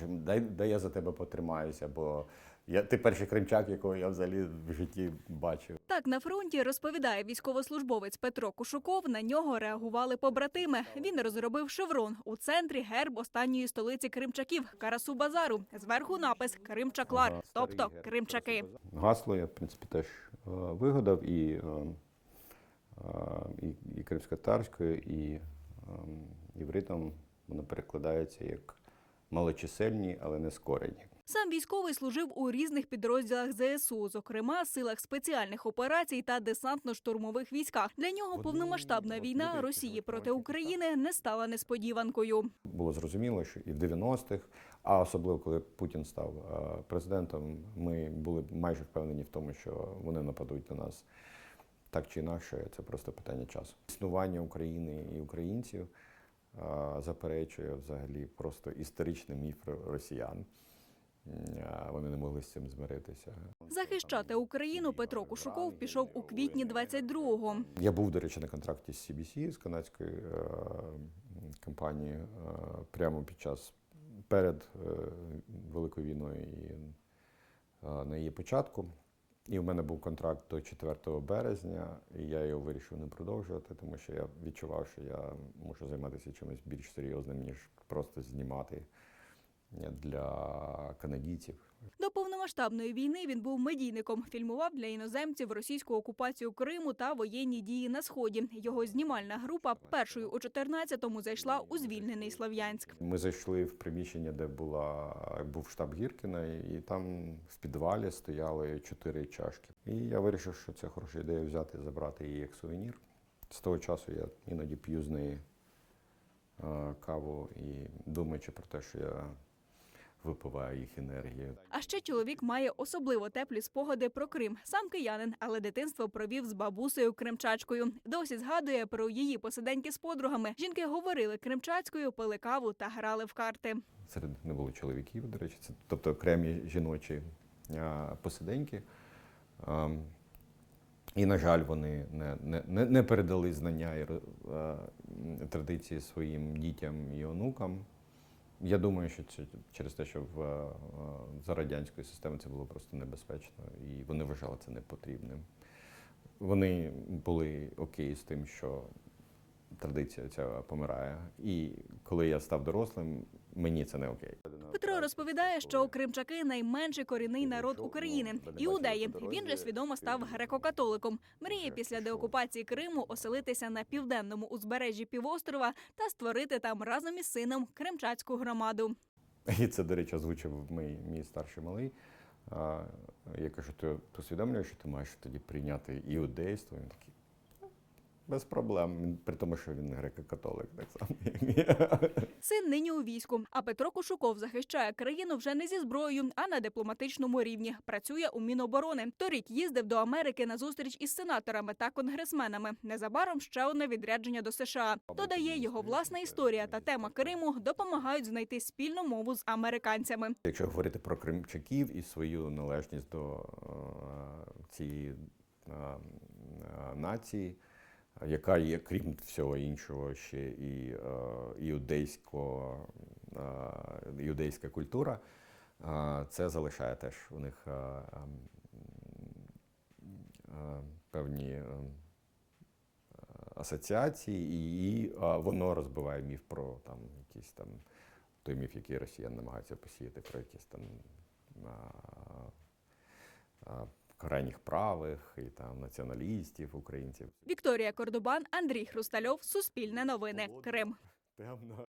каже, дай, дай я за тебе потримаюся, бо я, ти перший кримчак, якого я взагалі в житті бачив. Так на фронті розповідає військовослужбовець Петро Кушуков. На нього реагували побратими. Він розробив шеврон у центрі герб останньої столиці кримчаків Карасу Базару. Зверху напис Кримчаклар, Ага, тобто кримчаки. Гасло я, в принципі, теж е, вигадав і, е, е, і, і кримськотарською, і івритом воно перекладається як малочисельні, але не скорені. Сам військовий служив у різних підрозділах ЗСУ, зокрема силах спеціальних операцій та десантно-штурмових військах. Для нього повномасштабна війна Росії проти України не стала несподіванкою. Було зрозуміло, що і в 90-х, а особливо коли Путін став е, президентом, ми були майже впевнені в тому, що вони нападуть на нас так чи інакше. Це просто питання часу. Існування України і українців заперечує взагалі просто історичний міф росіян. Вони не могли з цим змиритися. Захищати Україну Петро Кушуков пішов у квітні 22-го. Я був, до речі, на контракті з CBC, з канадської е, компанії, е, прямо під час перед е, Великою війною і е, на її початку. І в мене був контракт до 4 березня, і я його вирішив не продовжувати, тому що я відчував, що я можу займатися чимось більш серйозним, ніж просто знімати для канадійців. До повномасштабної війни він був медійником, фільмував для іноземців російську окупацію Криму та воєнні дії на сході. Його знімальна група першою у 14-му зайшла у звільнений Слов'янськ. Ми зайшли в приміщення, де була, був штаб Гіркіна, і там в підвалі стояли чотири чашки. І я вирішив, що це хороша ідея взяти забрати її як сувенір. З того часу я іноді п'ю з неї е, каву і думаючи про те, що я випиваю їх енергію. А ще чоловік має особливо теплі спогади про Крим. Сам киянин, але дитинство провів з бабусею кримчачкою. Досі згадує про її посиденьки з подругами. Жінки говорили кримчацькою, пили каву та грали в карти. Серед них не було чоловіків, до речі, це тобто окремі жіночі посиденьки. І, на жаль, вони не, не, не, передали знання і традиції своїм дітям і онукам. Я думаю, що це через те, що в, за радянської системи це було просто небезпечно, і вони вважали це непотрібним. Вони були окей з тим, що традиція ця помирає. І коли я став дорослим, мені це не окей. Петро розповідає, що кримчаки найменший корінний народ України. Іудеї. Він же свідомо став греко-католиком. Мріє після деокупації Криму оселитися на південному узбережжі півострова та створити там разом із сином кримчацьку громаду. І це, до речі, озвучив мій, мій старший малий. Я кажу, ти усвідомлюєш, що ти маєш тоді прийняти іудейство? Він такий. Без проблем, при тому, що він греко-католик, так само. Син нині у війську. А Петро Кушуков захищає країну вже не зі зброєю, а на дипломатичному рівні. Працює у Міноборони. Торік їздив до Америки на зустріч із сенаторами та конгресменами. Незабаром ще одне відрядження до США. Додає його власна історія та тема Криму допомагають знайти спільну мову з американцями. Якщо говорити про кримчаків і свою належність до е, цієї е, е, нації, яка є, крім всього іншого, ще і е, е, іудейська культура, е, це залишає теж у них певні асоціації, і, воно розбиває міф про там якісь там той міф, який росіяни намагаються посіяти про якісь там крайніх правих і там націоналістів, українців. Вікторія Кордубан, Андрій Хрустальов, Суспільне новини, Крим.